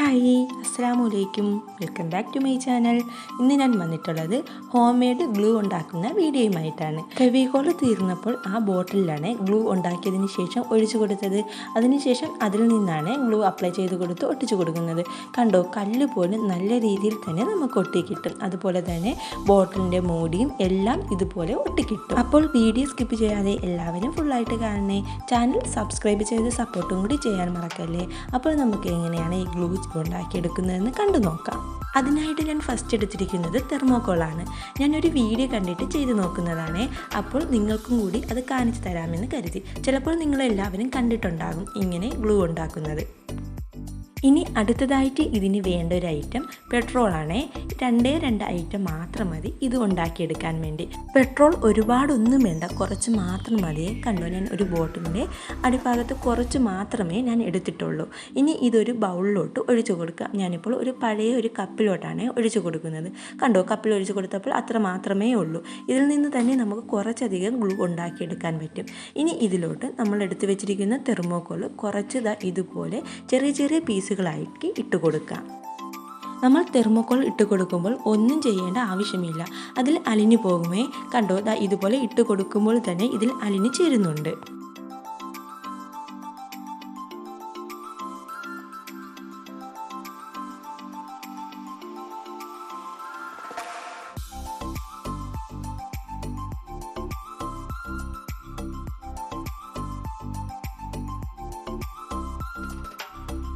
Hi അസ്സാം വലൈക്കും welcome back to my channel. ഇന്ന് ഞാൻ വന്നിട്ടുള്ളത് ഹോം മെയ്ഡ് ഗ്ലൂ ഉണ്ടാക്കുന്ന വീഡിയോയുമായിട്ടാണ്. ഫെവിക്കോൾ തീർന്നപ്പോൾ ആ ബോട്ടിലാണ് ഗ്ലൂ ഉണ്ടാക്കിയതിന് ശേഷം ഒഴിച്ചു കൊടുത്തത്. അതിനുശേഷം അതിൽ നിന്നാണ് ഗ്ലൂ അപ്ലൈ ചെയ്ത് കൊടുത്ത് ഒട്ടിച്ചു കൊടുക്കുന്നത്. കണ്ടോ കല്ല് പോലും നല്ല രീതിയിൽ തന്നെ നമുക്ക് ഒട്ടിക്കിട്ടും അതുപോലെ തന്നെ ബോട്ടിലിന്റെ മൂടിയും എല്ലാം ഇതുപോലെ ഒട്ടിക്കിട്ടും അപ്പോൾ വീഡിയോ സ്കിപ്പ് ചെയ്യാതെ എല്ലാവരും ഫുള്ളായിട്ട് കാണണേ. ചാനൽ സബ്സ്ക്രൈബ് ചെയ്ത് സപ്പോർട്ടും കൂടി ചെയ്യാൻ മറക്കല്ലേ? അപ്പോൾ നമുക്ക് എങ്ങനെയാണ് ഈ ഗ്ലൂ ഉണ്ടാക്കിയെടുക്കുന്നതെന്ന് കണ്ടു നോക്കാം. അതിനായിട്ട് ഞാൻ ഫസ്റ്റ് എടുത്തിരിക്കുന്നത് തെർമോക്കോളാണ് ഞാനൊരു വീഡിയോ കണ്ടിട്ട് ചെയ്ത് നോക്കുന്നതാണ്. അപ്പോൾ നിങ്ങൾക്കും കൂടി അത് കാണിച്ചു തരാമെന്ന് കരുതി. ചിലപ്പോൾ നിങ്ങളെല്ലാവരും കണ്ടിട്ടുണ്ടാകും ഇങ്ങനെ ഗ്ലൂ ഉണ്ടാക്കുന്നത്. ഇനി അടുത്തതായിട്ട് ഇതിന് വേണ്ട ഒരു ഐറ്റം പെട്രോളാണ് രണ്ടേ രണ്ട് ഐറ്റം മാത്രം മതി. ഇത് ഉണ്ടാക്കിയെടുക്കാൻ വേണ്ടി. പെട്രോൾ ഒരുപാടൊന്നും വേണ്ട. കുറച്ച് മാത്രം മതി. കണ്ടോ? ഞാൻ ഒരു ബോട്ടിലിന്റെ അടിഭാഗത്ത് കുറച്ച് മാത്രമേ ഞാൻ എടുത്തിട്ടുള്ളൂ. ഇനി ഇതൊരു ബൗളിലോട്ട് ഒഴിച്ചു കൊടുക്കാം ഞാനിപ്പോൾ ഒരു പഴയ ഒരു കപ്പിലോട്ടാണ് ഒഴിച്ചു കൊടുക്കുന്നത്. കണ്ടോ? കപ്പിൽ ഒഴിച്ചു കൊടുത്തപ്പോൾ അത്ര മാത്രമേ ഉള്ളൂ. ഇതിൽ നിന്ന് തന്നെ നമുക്ക് കുറച്ചധികം ഗ്ലൂ ഉണ്ടാക്കിയെടുക്കാൻ പറ്റും. ഇനി ഇതിലോട്ട് നമ്മൾ എടുത്തു വെച്ചിരിക്കുന്ന തെർമോക്കോൾ കുറച്ച് ഇതുപോലെ ചെറിയ ചെറിയ പീസുകളായിട്ട് ഇട്ട് കൊടുക്കാം നമ്മൾ തെർമോക്കോൾ ഇട്ട് കൊടുക്കുമ്പോൾ ഒന്നും ചെയ്യേണ്ട ആവശ്യമില്ല. അതിൽ അലിഞ്ഞു പോകുമേ. കണ്ടോ? ഇതുപോലെ ഇട്ട് കൊടുക്കുമ്പോൾ തന്നെ ഇതിൽ അലിഞ്ഞു ചേരുന്നുണ്ട്.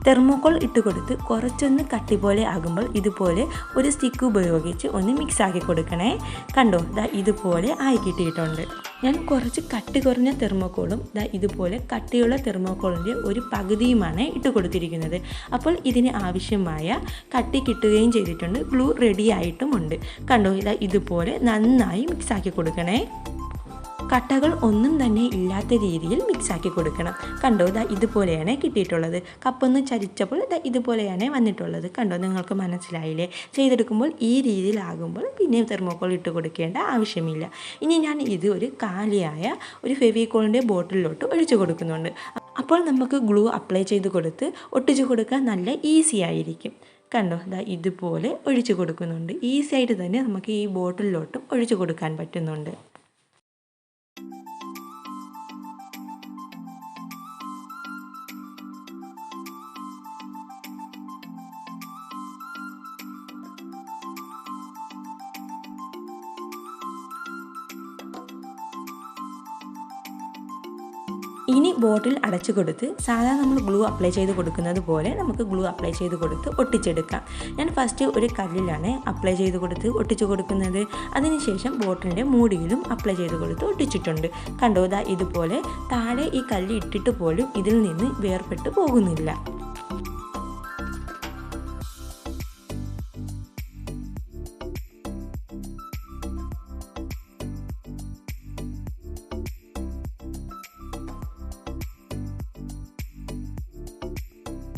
തെർമോക്കോൾ ഇട്ട് കൊടുത്ത് കുറച്ചൊന്ന് കട്ടി പോലെ ആകുമ്പോൾ ഇതുപോലെ ഒരു സ്റ്റിക്ക് ഉപയോഗിച്ച് ഒന്ന് മിക്സ് ആക്കി കൊടുക്കണേ. കണ്ടോ? ദാ ഇതുപോലെ ആയി കിട്ടിയിട്ടുണ്ട്. ഞാൻ കുറച്ച് കട്ടി കുറഞ്ഞ തെർമോക്കോളും ദാ ഇതുപോലെ കട്ടിയുള്ള തെർമോക്കോളിന്റെ ഒരു പകുതിയുമാണ് ഇട്ട് കൊടുത്തിരിക്കുന്നത്. അപ്പോൾ ഇതിന് ആവശ്യമായ കട്ടി കിട്ടുകയും ചെയ്തിട്ടുണ്ട്. ഗ്ലൂ റെഡി ആയിട്ടുമുണ്ട്. കണ്ടോ? ഇതാ ഇതുപോലെ നന്നായി മിക്സ് ആക്കി കൊടുക്കണേ. കട്ടകൾ ഒന്നും തന്നെ ഇല്ലാത്ത രീതിയിൽ മിക്സാക്കി കൊടുക്കണം. കണ്ടോ ഇതാ ഇതുപോലെയാണ് കിട്ടിയിട്ടുള്ളത്. കപ്പൊന്ന് ചരിച്ചപ്പോൾ ഇതാ ഇതുപോലെയാണ് വന്നിട്ടുള്ളത്. കണ്ടോ നിങ്ങൾക്ക് മനസ്സിലായില്ലേ? ചെയ്തെടുക്കുമ്പോൾ ഈ രീതിയിലാകുമ്പോൾ പിന്നെ തെർമോക്കോൾ ഇട്ട് കൊടുക്കേണ്ട ആവശ്യമില്ല. ഇനി ഞാൻ ഇത് ഒരു കാലിയായ ഒരു ഫെവിക്കോളിന്റെ ബോട്ടിലോട്ട് ഒഴിച്ചു കൊടുക്കുന്നുണ്ട്. അപ്പോൾ നമുക്ക് ഗ്ലൂ അപ്ലൈ ചെയ്ത് കൊടുത്ത് ഒട്ടിച്ചു കൊടുക്കാൻ നല്ല ഈസി ആയിരിക്കും. കണ്ടോ ഇതാ ഇതുപോലെ ഒഴിച്ചു കൊടുക്കുന്നുണ്ട്. ഈസി ആയിട്ട് തന്നെ നമുക്ക് ഈ ബോട്ടിലോട്ടും ഒഴിച്ചു കൊടുക്കാൻ പറ്റുന്നുണ്ട്. ഇനി ബോട്ടിൽ അടച്ചു കൊടുത്ത് സാധാരണ നമ്മൾ ഗ്ലൂ അപ്ലൈ ചെയ്ത് കൊടുക്കുന്നത് പോലെ നമുക്ക് ഗ്ലൂ അപ്ലൈ ചെയ്ത് കൊടുത്ത് ഒട്ടിച്ചെടുക്കാം. ഞാൻ ഫസ്റ്റ് ഒരു കല്ലിലാണ് അപ്ലൈ ചെയ്ത് കൊടുത്ത് ഒട്ടിച്ചു കൊടുക്കുന്നത്. അതിനുശേഷം ബോട്ടിലിന്റെ മൂടിയിലും അപ്ലൈ ചെയ്ത് കൊടുത്ത് ഒട്ടിച്ചിട്ടുണ്ട്. കണ്ടോ ഇതുപോലെ താഴെ ഈ കല്ല് ഇട്ടിട്ട് പോലും ഇതിൽ നിന്ന് വേർപെട്ട് പോകുന്നില്ല.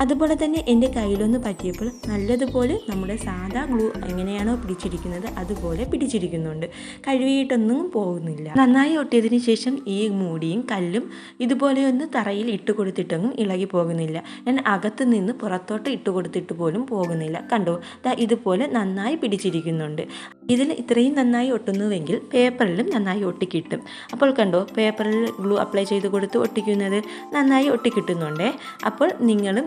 അതുപോലെ തന്നെ എന്റെ കയ്യിലൊന്ന് പറ്റിയപ്പോൾ നല്ലതുപോലെ നമ്മുടെ സാധാ ഗ്ലൂ എങ്ങനെയാണോ പിടിച്ചിരിക്കുന്നത് അതുപോലെ പിടിച്ചിരിക്കുന്നുണ്ട്. കഴുകിയിട്ടൊന്നും പോകുന്നില്ല. നന്നായി ഒട്ടിയതിന് ശേഷം ഈ മൂടിയും കല്ലും ഇതുപോലെയൊന്ന് തറയിൽ ഇട്ട് കൊടുത്തിട്ടൊന്നും ഇളകി പോകുന്നില്ല. ഞാൻ അകത്ത് നിന്ന് പുറത്തോട്ട് ഇട്ട് കൊടുത്തിട്ട് പോലും പോകുന്നില്ല. കണ്ടോ? ദാ ഇതുപോലെ നന്നായി പിടിച്ചിരിക്കുന്നുണ്ട്. ഇതിൽ ഇത്രയും നന്നായി ഒട്ടുന്നുവെങ്കിൽ പേപ്പറിലും നന്നായി ഒട്ടിക്കിട്ടും അപ്പോൾ കണ്ടോ? പേപ്പറിൽ ഗ്ലൂ അപ്ലൈ ചെയ്ത് കൊടുത്ത് ഒട്ടിക്കുന്നത് നന്നായി ഒട്ടിക്കിട്ടുന്നുണ്ടേ അപ്പോൾ നിങ്ങളും